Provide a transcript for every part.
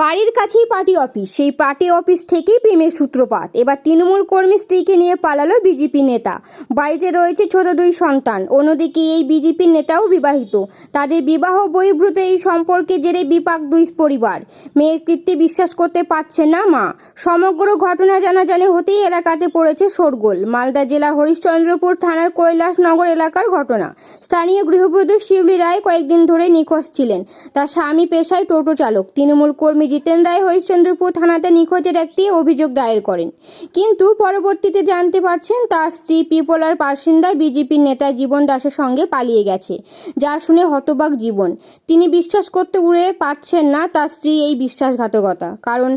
বাড়ির কাছেই party office. সেই পার্টি অফিস থেকেই প্রেমের সূত্রপাত। এবার তৃণমূল কর্মী স্ত্রীকে নিয়ে পালালো বিজেপি নেতা। বাড়িতে রয়েছে ছোট দুই সন্তান। অন্যদিকে এই বিজেপি নেতাও বিবাহিত। তাদের বিবাহ বহির্ভূত এই সম্পর্কে জেরে বিপাক দুই পরিবার। মেয়ের কীর্তি বিশ্বাস করতে পারছে না মা। সমগ্র ঘটনা জানাজানি হতেই এলাকাতে পড়েছে শোরগোল। মালদা জেলার হরিশ্চন্দ্রপুর থানার কৈলাসনগর এলাকার ঘটনা। স্থানীয় গৃহবধূ শিউলি রায় কয়েকদিন ধরে নিখোঁজ ছিলেন। তার স্বামী পেশায় টোটো চালক। তৃণমূল কর্মী জিতেন রায় হরিশ্চন্দ্রপুর থানাতে নিখোঁজের একটি অভিযোগ দায়ের করেন। কিন্তু পরবর্তীতে জানতে পারছেন, তার স্ত্রী পিপলার বাসিন্দা বিজেপির নেতা জীবন দাসের সঙ্গে পালিয়ে গেছে, যা শুনে হতবাক জীবন। তিনি বিশ্বাস করতে উড়ে পারছেন না তার স্ত্রী এই বিশ্বাসঘাতকতা, কারণ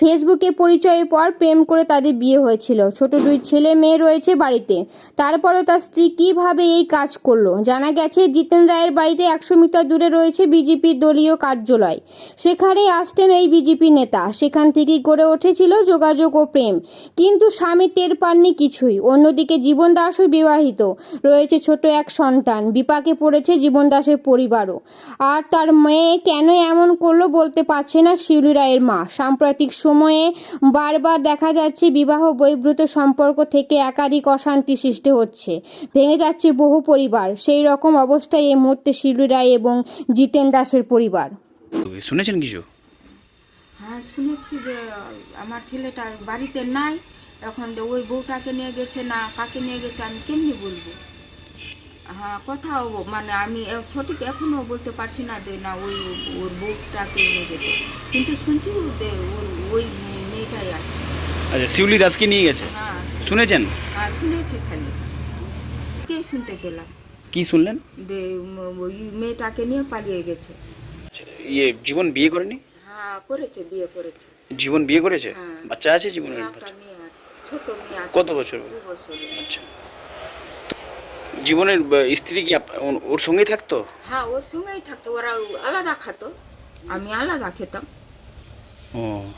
ফেসবুকে পরিচয়ের পর প্রেম করে তাদের বিয়ে হয়েছিল। ছোট দুই ছেলে মেয়ে রয়েছে বাড়িতে। তারপরও তার স্ত্রী কীভাবে এই কাজ করল? জানা গেছে, জিতেন রায়ের বাড়িতে একশো মিটার দূরে রয়েছে বিজেপির দলীয় কার্যালয়। সেখানে আসতেন এই বিজেপি নেতা। সেখান থেকেই গড়ে উঠেছিল যোগাযোগ ও প্রেম। কিন্তু স্বামী টের পাননি কিছুই। অন্যদিকে জীবন দাসও বিবাহিত। রয়েছে ছোট এক সন্তান। বিপাকে পড়েছে জীবন দাসের পরিবারও। আর তার মেয়ে কেন এমন করল বলতে পারছে না শিউলি রায়ের মা। সাম্প্রতিক সময়ে বারবার দেখা যাচ্ছে বিবাহ বহির্ভূত সম্পর্ক থেকে একাধিক অশান্তি সৃষ্টি হচ্ছে। ভেঙে যাচ্ছে বহু পরিবার। সেই রকম অবস্থায় এই মুহূর্তে শিউলি রায় এবং জিতেন দাসের পরিবার। শুনেছেন কিছু? হ্যাঁ শুনেছি যে আমার ছেলেটা বাড়িতে নাই এখন ওই বউটাকে নিয়ে গেছে না কাকে নিয়ে গেছে আমি কেমনি বলব? হ্যাঁ কথাও মানে আমি সঠিক এখনও বলতে পারছি না যে না ওই ওর বউটাকে নিয়ে গেছে। কিন্তু শুনছি যে ওর ওই মেয়েটাই আছে। আচ্ছা শিউলি দাসকে নিয়ে গেছে? হ্যাঁ শুনেছেন? হ্যাঁ শুনেছি খালি। কে শুনতে পেলাম? কি শুনলেন? যে ওই মেয়েটাকে নিয়ে পালিয়ে গেছে। আচ্ছা, ইয়ে জীবন বিয়ে করেনি? করেছে বিয়ে করেছে। জীবন বিয়ে করেছে? হ্যাঁ। বাচ্চা আছে জীবনের একটা মেয়ে আছে ছোট মেয়ে আছে। কত বছর? দু বছরের আচ্ছা। জীবনের আহ, স্ত্রী কি আপ- ওর- ওর সঙ্গেই থাকতো? হ্যাঁ ওর সঙ্গেই থাকতো। ওরা আলাদা খাতো। আমি আলাদা খেতাম। ও।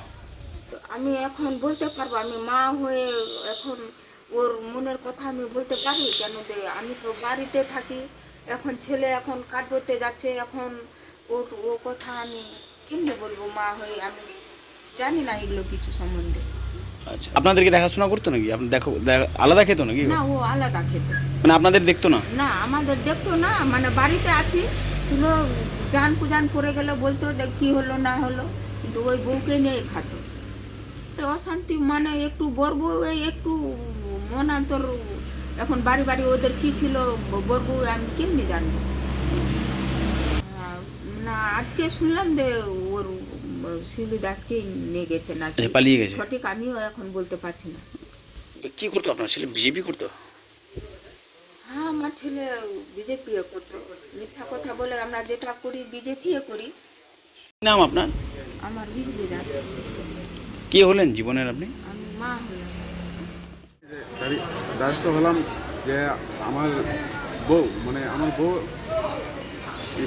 তো আমি এখন বলতে পারব আমি মা হয়ে এখন ওর মনের কথা আমি বলতে পারি? কেন যে আমি তো বাড়িতে থাকি। এখন ছেলে এখন কাজ করতে যাচ্ছে। এখন ওর ও কথা আমি কেমনি বলব মা হয়ে আমি জানি না এগুলো কিছু সম্বন্ধে। আচ্ছা আপনাদেরকে দেখাশোনা করতো নাকি? আপনি দেখো দেখা- আলাদা খেতো নাকি না ও আলাদা খেত। মানে আপনাদের দেখতো না? না আমাদের দেখতো না মানে বাড়িতে আছি কোনো জান কুজান পড়ে গেলে বলতো যে কী হলো না হলো কিন্তু ওই বউকে নিয়ে খাতো। অশান্তি মানে একটু বর বউ এই একটু মনান্তর এখন বাড়ি বাড়ি ওদের কি ছিল বর বউ আমি কেমনি জানব? না আজকে শুনলাম যে ওর শিলি দাসকে নিয়ে গেছে না আচ্ছা পালিয়ে গেছে। সঠিক আমিও এখন বলতে পারছি না। কি করতো আপনার ছেলে? বিজেপি করতো? হ্যাঁ আমার ছেলে বিজেপি করতো। মিথ্যা কথা বলে আমরা যেটা করি বিজেপি করি। নাম আপনার? আমার বিজলি দাস। কে হলেন জীবনের আপনি? আমি মা হলাম। দ্বারস্থ হলাম যে আমার বউ মানে আমার বউ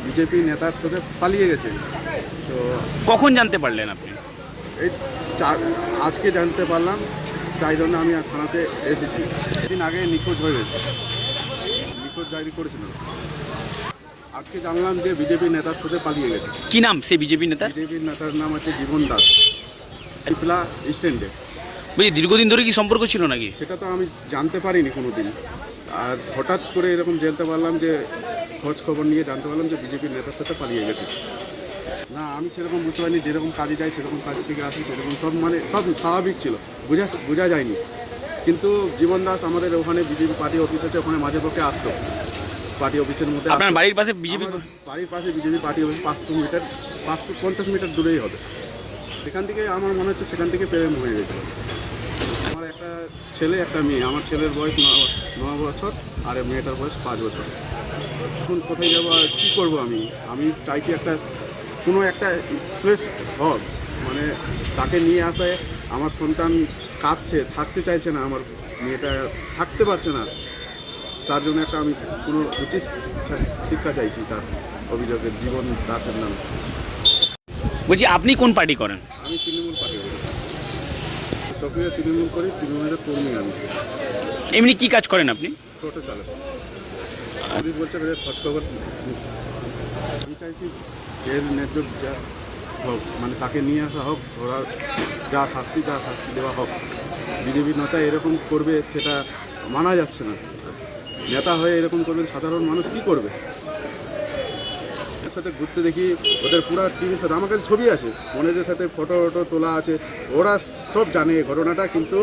বিজেপি নেতার সাথে পালিয়ে গেছে। তো কখন জানতে পারলেন আপনি? এই চার আজকে জানতে পারলাম তাই জন্য আমি থানাতে এসেছি। দিন আগে নিখোঁজ হয়ে গেছে। নিখোঁজ জারি করেছিল। আজকে জানলাম যে বিজেপি নেতার সাথে পালিয়ে গেছে। কি নাম সেই বিজেপি নেতা? বিজেপির নেতার নাম হচ্ছে জীবন দাস। পিপলা স্ট্যান্ডে বুঝি দীর্ঘদিন ধরে কি সম্পর্ক ছিল নাকি? সেটা তো আমি জানতে পারিনি কোনো দিন আর হঠাৎ করে এরকম জানতে পারলাম যে খোঁজ খবর নিয়ে জানতে পারলাম যে বিজেপির নেতার সাথে পালিয়ে গেছে। না আমি সেরকম বুঝতে পারিনি যেরকম কাজে যাই সেরকম কাজ থেকে আসি সেরকম সব মানে সব স্বাভাবিক ছিল। বোঝা বোঝা যায়নি। কিন্তু জীবন দাস আমাদের ওখানে বিজেপি পার্টি অফিস আছে ওখানে মাঝে পক্ষে আসতো। পার্টি অফিসের মধ্যে আপনার বাড়ির পাশে বিজেপি বাড়ির পাশে বিজেপি পার্টি অফিস পাঁচশো মিটার পাঁচশো পঞ্চাশ মিটার দূরেই হবে। সেখান থেকে আমার মনে হচ্ছে সেখান থেকে প্রেম হয়ে গেছিল আমার একটা ছেলে একটা মেয়ে। আমার ছেলের বয়স ন- ন বছর আর মেয়েটার বয়স পাঁচ বছর। এখন কোথায় যাব আর কী করব আমি? আমি চাইছি একটা কোনো একটা স্পেস হোক। মানে তাকে নিয়ে আসায় আমার সন্তান কাঁদছে থাকতে চাইছে না আমার মেয়েটা থাকতে পারছে না। তার জন্য একটা আমি কোনো উচিত শিক্ষা চাইছি তার অভিযোগের জীবন দাসের নামে। বলছি আপনি কোন পার্টি করেন? আমি তৃণমূল পার্টি করি। সক্রিয় তৃণমূল করি তৃণমূলের কর্মী আমি। এমনি কি কাজ করেন আপনি? টোটো চালক। বলছে যে খোঁজ খবর আমি চাইছি এর ন্যায্য যা হোক মানে তাকে নিয়ে আসা হোক ধরার যা শাস্তি যা শাস্তি দেওয়া হোক। বিজেপি নেতা এরকম করবে সেটা মানা যাচ্ছে না। নেতা হয়ে এরকম করবে, সাধারণ মানুষ কি করবে? সাথে ঘুরতে দেখি, ওদের পুরো টিভির সাথে, আমার কাছে ছবি আছে। মনেজের সাথে ফটো ফটো তোলা আছে, ওরা সব জানে ঘটনাটা, কিন্তু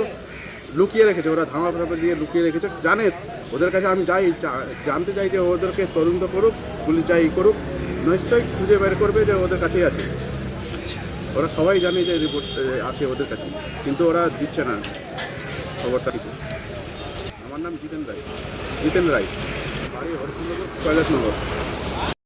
লুকিয়ে রেখেছে, ওরা ধামা ফাপা দিয়ে লুকিয়ে রেখেছে, জানে ওদের কাছে আমি যাই জানতে চাই যে ওদেরকে তদন্ত করুক, পুলিশ যাই করুক, নিশ্চয়ই খুঁজে বের করবে যে ওদের কাছেই আছে। ওরা সবাই জানে যে রিপোর্ট আছে ওদের কাছে, কিন্তু ওরা দিচ্ছে না খবরটা কিছু। আমার নাম জিতেন রায়। জিতেন রায়। বাড়ি হরিশ্চন্দ্রপুর, কৈলাসনগর।